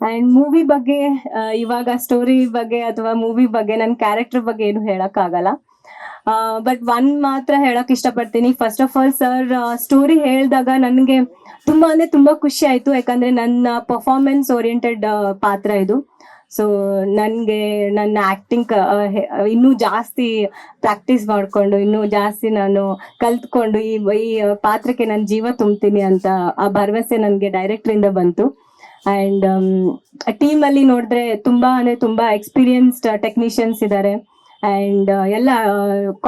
And movie ಬಗ್ಗೆ ಆ, ಇವಾಗ ಸ್ಟೋರಿ ಬಗ್ಗೆ ಅಥವಾ ಮೂವಿ ಬಗ್ಗೆ ನನ್ನ ಕ್ಯಾರೆಕ್ಟರ್ ಬಗ್ಗೆ ಏನು ಹೇಳಕ್ ಆಗಲ್ಲ ಬಟ್ ಒನ್ ಮಾತ್ರ ಹೇಳಕ್ ಇಷ್ಟಪಡ್ತೀನಿ. First of all sir story ಹೇಳಿದಾಗ ನನಗೆ ತುಂಬಾ ಅಂದ್ರೆ ತುಂಬಾ ಖುಷಿ ಆಯ್ತು. ಯಾಕಂದ್ರೆ ನನ್ನ ಪರ್ಫಾರ್ಮೆನ್ಸ್ ಓರಿಯೆಂಟೆಡ್ ಪಾತ್ರ ಇದು. ಸೊ ನನಗೆ ನನ್ನ ಆಕ್ಟಿಂಗ್ ಇನ್ನೂ ಜಾಸ್ತಿ ಪ್ರಾಕ್ಟೀಸ್ ಮಾಡಿಕೊಂಡು ಇನ್ನೂ ಜಾಸ್ತಿ ನಾನು ಕಲ್ತ್ಕೊಂಡು ಈ ಈ ಪಾತ್ರಕ್ಕೆ ನನ್ನ ಜೀವ ತುಂಬ್ತೀನಿ ಅಂತ ಆ ಭರವಸೆ ನನಗೆ ಡೈರೆಕ್ಟ್ರಿಂದ ಬಂತು. ಆ್ಯಂಡ್ ಟೀಮ್ ಅಲ್ಲಿ ನೋಡಿದ್ರೆ ತುಂಬಾ ಅಂದ್ರೆ ತುಂಬಾ ಎಕ್ಸ್ಪೀರಿಯನ್ಸ್ಡ್ ಟೆಕ್ನಿಷಿಯನ್ಸ್ ಇದ್ದಾರೆ ಅಂಡ್ ಎಲ್ಲ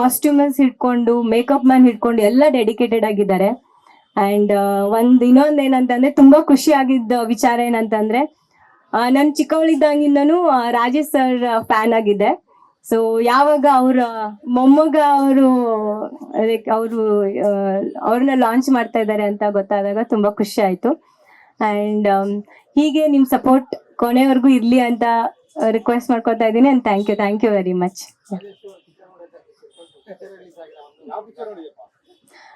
ಕಾಸ್ಟ್ಯೂಮರ್ಸ್ ಹಿಡ್ಕೊಂಡು ಮೇಕಪ್ ಮ್ಯಾನ್ ಹಿಡ್ಕೊಂಡು ಎಲ್ಲ ಡೆಡಿಕೇಟೆಡ್ ಆಗಿದ್ದಾರೆ. ಅಂಡ್ ಒಂದು ಇನ್ನೊಂದು ಏನಂತಂದ್ರೆ ತುಂಬಾ ಖುಷಿ ಆಗಿದ್ದ ವಿಚಾರ ಏನಂತಂದ್ರೆ ನಾನು ಚಿಕ್ಕವಳಿದ್ದಾಗಿಂದನೂ ರಾಜೇಶ್ ಸರ್ ಫ್ಯಾನ್ ಆಗಿದೆ. ಸೊ ಯಾವಾಗ ಅವ್ರ ಮೊಮ್ಮಗ ಅವರು ಅವರು ಅವ್ರನ್ನ ಲಾಂಚ್ ಮಾಡ್ತಾ ಇದ್ದಾರೆ ಅಂತ ಗೊತ್ತಾದಾಗ ತುಂಬಾ ಖುಷಿ ಆಯ್ತು. ಅಂಡ್ ಹೀಗೆ ನಿಮ್ ಸಪೋರ್ಟ್ ಕೊನೆವರೆಗೂ ಇರ್ಲಿ ಅಂತ ರಿಕ್ವೆಸ್ಟ್ ಮಾಡ್ಕೊತಾ ಇದ್ದೀನಿ and thank you thank you very much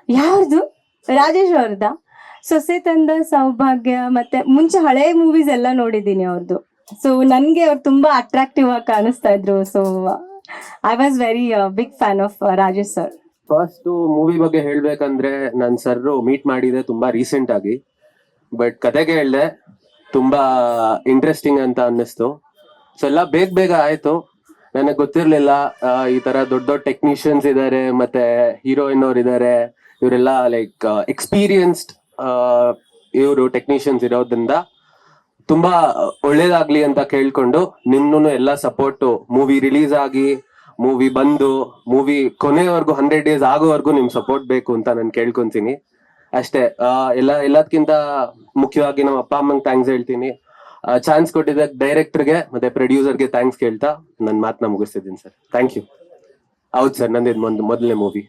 ಯಾವ್ದು? ರಾಜೇಶ್ ಅವ್ರದ ಸೊಸೆ ತಂದ ಸೌಭಾಗ್ಯ ಮತ್ತೆ ಮುಂಚೆ ಹಳೆ ಮೂವೀಸ್ ಎಲ್ಲ ನೋಡಿದ್ದೀನಿ ಅವ್ರದ್ದು ಸೊ ನನ್ಗೆ ಅವ್ರು ತುಂಬಾ ಅಟ್ರಾಕ್ಟಿವ್ ಆಗಿ ಕಾಣಿಸ್ತಾ ಇದ್ರು. So I was very big fan of Rajesh sir first movie ಬಗ್ಗೆ ಹೇಳ್ಬೇಕಂದ್ರೆ, ನನ್ ಸರ್ ಮೀಟ್ ಮಾಡಿದೆ ತುಂಬಾ ರೀಸೆಂಟ್ ಆಗಿ. ಬಟ್ ಕತೆಗೆ ಹೇಳ್ದೆ, ತುಂಬಾ ಇಂಟ್ರೆಸ್ಟಿಂಗ್ ಅಂತ ಅನ್ನಿಸ್ತು. ಸೊ ಎಲ್ಲ ಬೇಗ ಬೇಗ ಆಯ್ತು. ನನಗೆ ಗೊತ್ತಿರ್ಲಿಲ್ಲ ಈ ತರ ದೊಡ್ಡ ದೊಡ್ಡ ಟೆಕ್ನಿಷಿಯನ್ಸ್ ಇದಾರೆ, ಮತ್ತೆ ಹೀರೋಯಿನ್ ಅವ್ರು ಇದಾರೆ. ಇವರೆಲ್ಲ ಲೈಕ್ ಎಕ್ಸ್ಪೀರಿಯನ್ಸ್ಡ್ ಇವರು ಟೆಕ್ನಿಷಿಯನ್ಸ್ ಇರೋದ್ರಿಂದ ತುಂಬಾ ಒಳ್ಳೇದಾಗ್ಲಿ ಅಂತ ಕೇಳ್ಕೊಂಡು ನಿಮ್ನು ಎಲ್ಲ ಸಪೋರ್ಟ್ ಮೂವಿ ರಿಲೀಸ್ ಆಗಿ ಮೂವಿ ಬಂದು ಮೂವಿ ಕೊನೆವರೆಗೂ ಹಂಡ್ರೆಡ್ ಡೇಸ್ ಆಗೋವರೆಗೂ ನಿಮ್ ಸಪೋರ್ಟ್ ಬೇಕು ಅಂತ ನಾನು ಕೇಳ್ಕೊಂತೀನಿ. ಅಷ್ಟೇ. ಎಲ್ಲ ಎಲ್ಲದಕ್ಕಿಂತ ಮುಖ್ಯವಾಗಿ ನಮ್ಮ ಅಪ್ಪ, ಅಮ್ಮಂಗೆ ಥ್ಯಾಂಕ್ಸ್ ಹೇಳ್ತೀನಿ. ಚಾನ್ಸ್ ಕೊಟ್ಟಿದ್ದ ಡೈರೆಕ್ಟರ್ಗೆ ಮತ್ತೆ ಪ್ರೊಡ್ಯೂಸರ್ಗೆ ಥ್ಯಾಂಕ್ಸ್ ಕೇಳ್ತಾ ನನ್ನ ಮಾತನ್ನ ಮುಗಿಸ್ತಿದ್ದೀನಿ ಸರ್. ಥ್ಯಾಂಕ್ ಯು ಹೌದು ಸರ್ ನಂದಿದ್ ಒಂದು ಮೊದಲನೇ ಮೂವಿ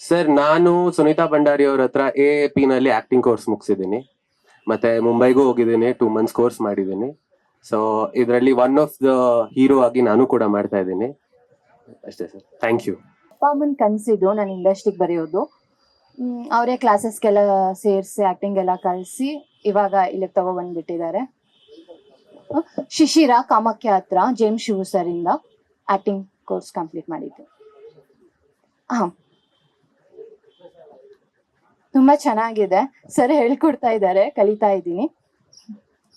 ಸರ್, ನಾನು ಸುನೀತಾ ಭಂಡಾರಿ ಅವ್ರ ಹತ್ರ ಎ ಪಿ ನಲ್ಲಿ ಆಕ್ಟಿಂಗ್ ಕೋರ್ಸ್ ಮುಗಿಸಿದ್ದೀನಿ. ಮತ್ತೆ ಮುಂಬೈಗೂ ಹೋಗಿದ್ದೀನಿ ಟೂ ಮಂತ್ಸ್ ಕೋರ್ಸ್ ಮಾಡಿದ್ದೀನಿ. ಸೊ ಇದರಲ್ಲಿ ಒನ್ ಆಫ್ ದ ಹೀರೋ ಆಗಿ ನಾನು ಕೂಡ ಮಾಡ್ತಾ ಇದ್ದೀನಿ. ಅಷ್ಟೇ ಸರ್. ಥ್ಯಾಂಕ್ ಯು ಅಪ್ಪ ಅಮ್ಮನ ಕನ್ಸಿದ್ರು ನಾನು ಇಂಡಸ್ಟ್ರಿಗೆ ಬರೆಯೋದು. ಅವರೇ ಕ್ಲಾಸಸ್ಗೆಲ್ಲ ಸೇರಿಸಿ ಆಕ್ಟಿಂಗ್ ಎಲ್ಲ ಕಲಿಸಿ ಇವಾಗ ಇಲ್ಲಿಗೆ ತಗೊಬಂದ್ಬಿಟ್ಟಿದ್ದಾರೆ ಶಿಶಿರ ಕಾಮಾಖ್ಯ ಹತ್ರ ಜೇಮ್ ಶಿವು ಇಂದ ಆಕ್ಟಿಂಗ್ ಕೋರ್ಸ್ ಕಂಪ್ಲೀಟ್ ಮಾಡಿದ್ದು. ಹಾ. ತುಂಬಾ ಚೆನ್ನಾಗಿದೆ. ಸರ್ ಹೇಳ್ಕೊಡ್ತಾ ಇದ್ದಾರೆ, ಕಲಿತಾ ಇದ್ದೀನಿ.